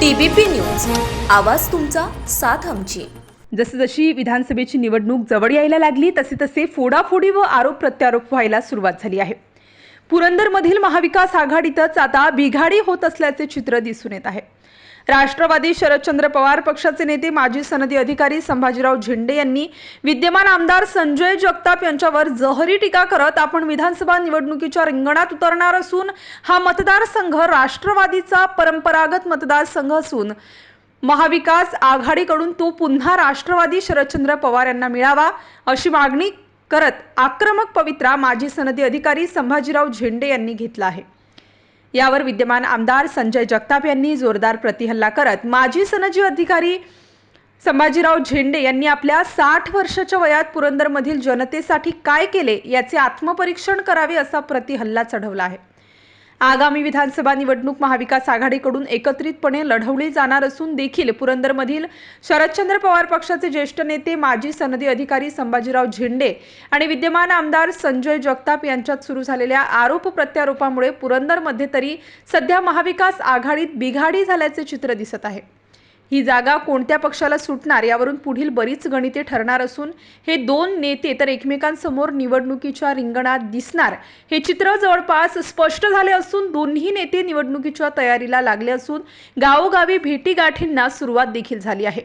TBP news. आवाज तुमचा साथ आमची. जसजशी विधानसभेची निवडणूक जवळ यायला लागली तसे तसे फोडाफोडी व आरोप प्रत्यारोप व्हायला सुरुवात झाली आहे. पुरंदरमधील महाविकास आघाडीतच आता बिघाडी होत असल्याचे चित्र दिसून येत आहे. राष्ट्रवादी शरदचंद्र पवार पक्षाचे नेते माजी सनदी अधिकारी संभाजीराव झेंडे यांनी विद्यमान आमदार संजय जगताप यांच्यावर जहरी टीका करत आपण विधानसभा निवडणुकीच्या रिंगणात उतरणार असून हा मतदारसंघ राष्ट्रवादीचा परंपरागत मतदारसंघ असून महाविकास आघाडीकडून तो पुन्हा राष्ट्रवादी शरदचंद्र पवार यांना मिळावा अशी मागणी करत आक्रमक पवित्रा माजी सनदी अधिकारी संभाजीराव झेंडे यांनी घेतला आहे. यावर विद्यमान आमदार संजय जगताप यांनी जोरदार प्रतिहल्ला करत माजी सनदी अधिकारी संभाजीराव झेंडे यांनी आपल्या साठ वर्षाच्या वयात पुरंदरमधील जनतेसाठी काय केले याचे आत्मपरीक्षण करावे असा प्रतिहल्ला चढवला आहे. आगामी विधानसभा निवडणूक महाविकास आघाडीकडून एकत्रितपणे लढवली जाणार असून देखील पुरंदरमधील शरदचंद्र पवार पक्षाचे ज्येष्ठ नेते माजी सनदी अधिकारी संभाजीराव झेंडे आणि विद्यमान आमदार संजय जगताप यांच्यात सुरू झालेल्या आरोप प्रत्यारोपामुळे पुरंदरमध्ये तरी सध्या महाविकास आघाडीत बिघाडी झाल्याचे चित्र दिसत आहे. ही जागा कोणत्या पक्षाला सुटणार यावरून पुढील बरीच गणिते ठरणार असून हे दोन नेते तर एकमेकांसमोर निवडणुकीच्या रिंगणात दिसणार. हे चित्र जवळपास स्पष्ट झाले असून दोन्ही नेते निवडणुकीच्या तयारीला लागले असून गावोगावी भेटीगाठींना सुरुवात देखील झाली आहे.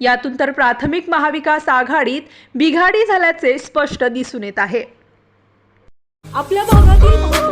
यातून तर प्राथमिक महाविकास आघाडीत बिघाडी झाल्याचे स्पष्ट दिसून येत आहे. आपल्या भागातील